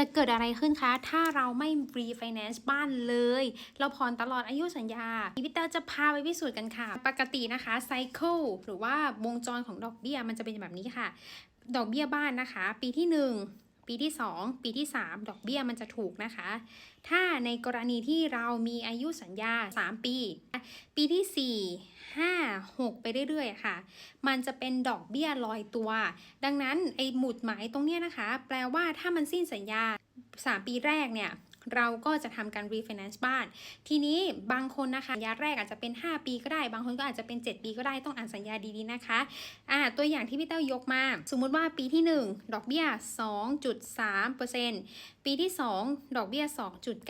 จะเกิดอะไรขึ้นคะ ถ้าเราไม่ refinance บ้านเลย เราผ่อนตลอดอายุสัญญาพี่เตอร์จะพาไปพิสูจน์กันค่ะ ปกตินะคะ cycle หรือว่าวงจรของดอกเบี้ยมันจะเป็นแบบนี้ค่ะ ดอกเบี้ยบ้านนะคะ ปีที่ 1ปีที่ 2 ปีที่ 3 ดอกเบี้ยมันจะถูกนะคะ ถ้าในกรณีที่เรามีอายุสัญญา 3 ปี ปีที่ 4 5 6ไปเรื่อยๆค่ะ มันจะเป็นดอกเบี้ยลอยตัว ดังนั้นไอ้หมุดหมายตรงเนี้ยนะคะ แปลว่าถ้ามันสิ้นสัญญา 3 ปีแรกเนี่ย เราก็จะทำการ refinance บ้าน ทีนี้บางคนนะคะสัญญาแรกอาจจะเป็น 5 ปีก็ได้ บางคนก็อาจจะเป็น 7 ปีก็ได้ต้องอ่านสัญญาดีๆนะคะอ่าตัวอย่างที่พี่เต้ายกมา สมมุติว่าปีที่ 1 ดอกเบี้ย 2.3%ปีที่ 2 ดอกเบี้ย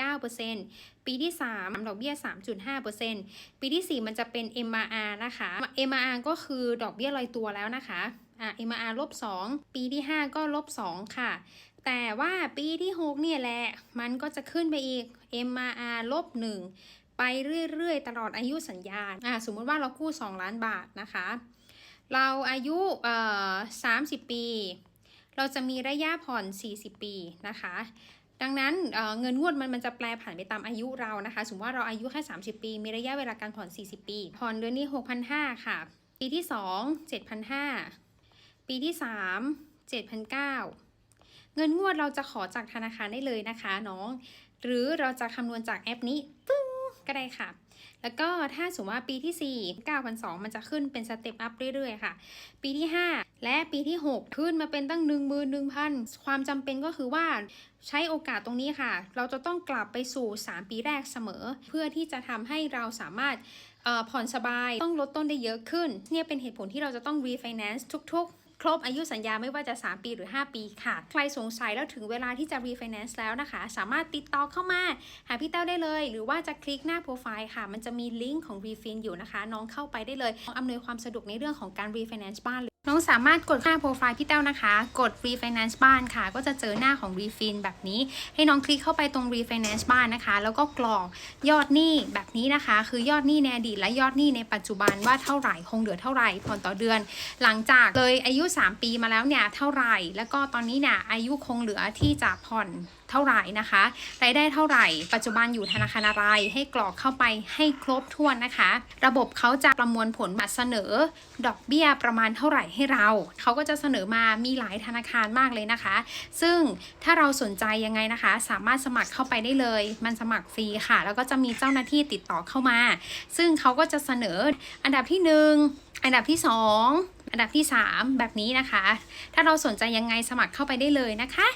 2.9%ปีที่ 3 ดอกเบี้ย 3.5%ปีที่ 4 มันจะเป็น MRR นะคะ MRR ก็คือดอกเบี้ยลอยตัวแล้วนะคะอ่า MRR ลบ2ปีที่ 5 ก็ลบ2ค่ะ แต่ว่าปีที่6เนี่ยแหละ มันก็จะขึ้นไปอีก MRR ลบ1ไปเรื่อยๆ ตลอดอายุสัญญาอ่าสมมติว่าเรากู้ 2 ล้านบาทนะคะ เราอายุเอ่อ30 ปี เราจะมีระยะผ่อน 40 ปีนะคะดังนั้นเเงินงวดมันมันจะแปลผันไปตามอายุเรานะคะ สมมติว่าเราอายุแค่ 30 ปี มีระยะเวลาการผ่อน 40 ปี ผ่อนเดือนนี้ 6,500 ค่ะ ปีที่ 2 7,500 ปีที่ 3 7,900 เงินงวดเราจะขอจากธนาคารได้เลยนะคะน้อง หรือเราจะคำนวณจากแอปนี้ปึ้งก็ได้ค่ะ แล้วก็ถ้าสมมติว่าปีที่ 4 9,200 มันจะขึ้นเป็นสเต็ปอัพเรื่อยๆ ค่ะ ปีที่ 5 และปีที่ 6 ขึ้นมาเป็นตั้ง 1 1 0 0 0 ความจำเป็นก็คือว่าใช้โอกาสตรงนี้ค่ะ เราจะต้องกลับไปสู่ 3 ปีแรกเสมอ เพื่อที่จะทำให้เราสามารถผ่อนสบายต้องลดต้นได้เยอะขึ้น เนี่ยเป็นเหตุผลที่เราจะต้อง refinance ทุก ๆ ครบอายุสัญญาไม่ว่าจะ 3 ปีหรือ 5 ปีค่ะ ใครสงสัยแล้วถึงเวลาที่จะ refinance แล้วนะคะ สามารถติดต่อเข้ามาหาพี่เต้าได้เลย หรือว่าจะคลิกหน้าโปรไฟล์ค่ะ มันจะมีลิงก์ของ refin อยู่นะคะ น้องเข้าไปได้เลยอำนวยความสะดวกในเรื่องของการ refinance บ้านน้องสามารถกดหน้าโปรไฟล์พี่เต้านะคะ กด refinance บ้านค่ะ ก็จะเจอหน้าของ refin แบบนี้ ให้น้องคลิกเข้าไปตรง refinance บ้านนะคะ แล้วก็กรอกยอดหนี้แบบนี้นะคะ คือยอดหนี้ในอดีตและยอดหนี้ในปัจจุบันว่าเท่าไหร่คงเหลือเท่าไหร่ผ่อนต่อเดือน หลังจากเลยอายุ3 ปีมาแล้วเนี่ยเท่าไหร่ แล้วก็ตอนนี้เนี่ยอายุคงเหลือที่จะผ่อนเท่าไหร่นะคะรายได้เท่าไหร่ ปัจจุบันอยู่ธนาคารอะไรให้กรอกเข้าไปให้ครบถ้วนนะคะ ระบบเขาจะประมวลผลมาเสนอ ดอกเบี้ยประมาณเท่าไหร่ให้เรา เขาก็จะเสนอมามีหลายธนาคารมากเลยนะคะ ซึ่งถ้าเราสนใจยังไงนะคะ สามารถสมัครเข้าไปได้เลย มันสมัครฟรีค่ะ แล้วก็จะมีเจ้าหน้าที่ติดต่อเข้ามา ซึ่งเขาก็จะเสนออันดับที่หนึ่งอันดับที่ 2 อันดับที่ 3 แบบนี้นะคะ ถ้าเราสนใจยังไงสมัครเข้าไปได้เลยนะคะ